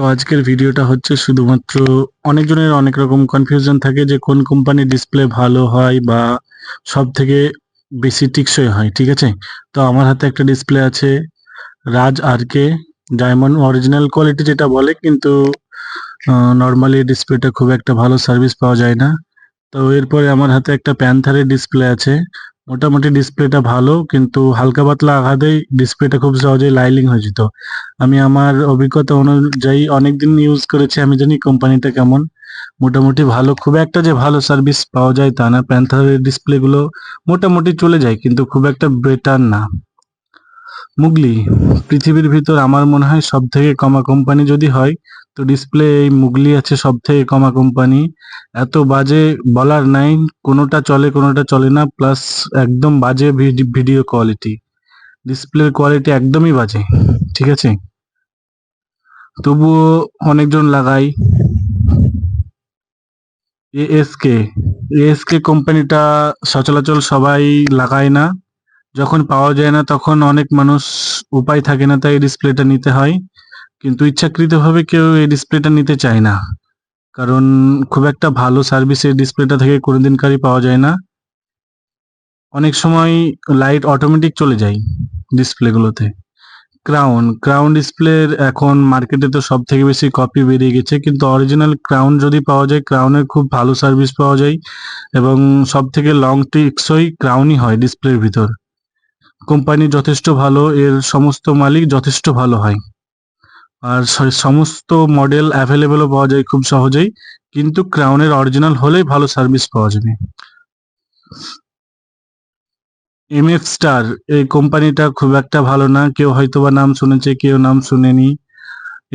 তো আজকের ভিডিওটা হচ্ছে শুধুমাত্র অনেকজনের অনেক রকম কনফিউশন থাকে যে কোন কোম্পানির ডিসপ্লে ভালো হয় বা সব থেকে বেশি টিকসই হয়, ঠিক আছে? তো আমার হাতে একটা ডিসপ্লে আছে Raj R K diamond original quality যেটা বলে, কিন্তু নর্মালি ডিসপ্লেটা খুব একটা ভালো সার্ভিস পাওয়া যায় না। তো এরপরে আমার হাতে একটা প্যান্থারের ডিসপ্লে আছে। মোটামুটি ডিসপ্লেটা ভালো, কিন্তু হালকা পাতলা আঘাতেই ডিসপ্লেটা খুব সহজেই লাইলিং হয়ে যেত। আমি আমার অভিজ্ঞতা অনুযায়ী অনেকদিন ইউজ করেছি, আমি জানি কোম্পানিটা কেমন। মোটামুটি ভালো, খুব একটা যে ভালো সার্ভিস পাওয়া যায় তা না। প্যান্থারের ডিসপ্লেগুলো মোটামুটি চলে যায়, কিন্তু খুব একটা বেটার না। মুগলি, পৃথিবীর ভিতর আমার মনে হয় সব থেকে কমা কোম্পানি যদি হয় তো ডিসপ্লে এই মুগলি আছে সব থেকে কমা কোম্পানি এত বাজে বলার নাই, কোনোটা চলে কোনোটা চলে না প্লাস একদম বাজে ভিডিও কোয়ালিটি ডিসপ্লের কোয়ালিটি একদমই বাজে, ঠিক আছে? তবুও অনেকজন লাগাই। এএসকে এএসকে কোম্পানিটা সচলাচল সবাই লাগায় না। যখন পাওয়া যায় না, তখন অনেক মানুষ উপায় থাকে না, তাই ডিসপ্লেটা নিতে হয়। কিন্তু ইচ্ছাকৃতভাবে কেউ এই ডিসপ্লেটা নিতে চায় না। কারণ খুব একটা ভালো সার্ভিস এই ডিসপ্লেটা থেকে কোনো কোনোদিনকারই পাওয়া যায় না। অনেক সময় লাইট অটোমেটিক চলে যায় ডিসপ্লেগুলোতে ক্রাউন ক্রাউন ডিসপ্লের এখন মার্কেটে তো সব থেকে বেশি কপি বেরিয়ে গেছে, কিন্তু অরিজিনাল ক্রাউন যদি পাওয়া যায় ক্রাউনের খুব ভালো সার্ভিস পাওয়া যায় এবং সব থেকে লং টিক্সই ক্রাউনই হয় ডিসপ্লের ভিতর। কোম্পানি যথেষ্ট ভালো, এর সমস্ত মালিক যথেষ্ট ভালো হয়। আর সমস্ত মডেল অ্যাভেলেবেলও পাওয়া যায় খুব সহজেই, কিন্তু ক্রাউনের অরিজিনাল হলেই ভালো সার্ভিস পাওয়া যাবে। এম এফ স্টার এই কোম্পানিটা খুব একটা ভালো না, কেউ হয়তো বা নাম শুনেছে, কেউ নাম শুনেনি।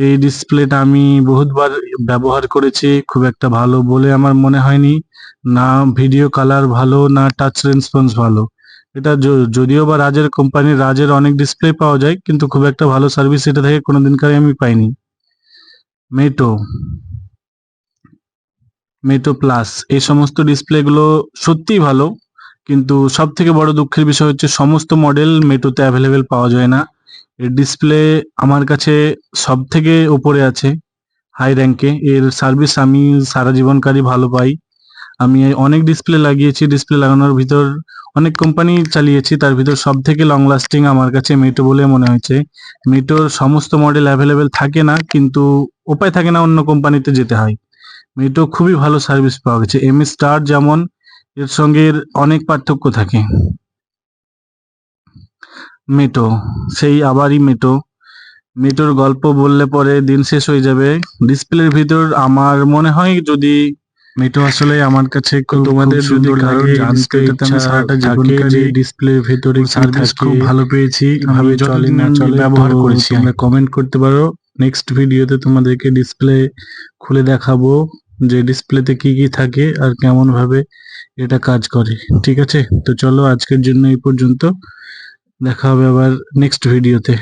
এই ডিসপ্লেটা আমি বহুতবার ব্যবহার করেছি, খুব একটা ভালো বলে আমার মনে হয়নি। না ভিডিও কালার ভালো, না টাচ রেসপন্স ভালো। এটা যদিও বা রাজের কোম্পানি রাজের অনেক ডিসপ্লে পাওয়া যায়, কিন্তু খুব একটা ভালো সার্ভিস এটা থেকে কোনোদিনকার আমি পাইনি। মেটো মেটো প্লাস এই সমস্ত ডিসপ্লেগুলো সত্যিই ভালো, কিন্তু সব থেকে বড় দুঃখের বিষয় হচ্ছে সমস্ত মডেল মেটোতে অ্যাভেলেবেল পাওয়া যায় না। এর ডিসপ্লে আমার কাছে সব থেকে উপরে আছে হাই র্যাঙ্কে এর সার্ভিস আমি সারা জীবনকারই ভালো পাই। আমি অনেক ডিসপ্লে লাগিয়েছি ডিসপ্লে লাগানোর ভিতর অনেক কোম্পানি চালিয়েছি, তার ভিতর সব থেকে লং লাস্টিং আমার কাছে মেটো বলে মনে হয়েছে। মেটোর সমস্ত মডেল অ্যাভেলেবেল থাকে না, কিন্তু উপায় থাকে না অন্য কোম্পানিতে যেতে হয়। মেটো খুবই ভালো সার্ভিস পাওয়া গেছে। এম স্টার যেমন, এর সঙ্গে অনেক পার্থক্য থাকে। মেটো সেই আবারই মেটো মেটোর গল্প বললে পরে দিন শেষ হয়ে যাবে। ডিসপ্লের ভিতর আমার মনে হয় যদি মেটো আসলে আমার কাছে তোমাদের যদি কারোর জানতে ইচ্ছা সারাটা জীবনকারী ডিসপ্লের ভেতরে সার্ভিস খুব ভালো পেয়েছি। ভাবে চলে না চলে ব্যবহার করেছি তোমরা কমেন্ট করতে পারো। নেক্সট ভিডিওতে তোমাদেরকে ডিসপ্লে খুলে দেখাবো যে ডিসপ্লেতে কি কি থাকে আর কেমন ভাবে এটা কাজ করে। ঠিক আছে? তো চলো আজকের জন্য এই পর্যন্ত। দেখা হবে আবার নেক্সট ভিডিওতে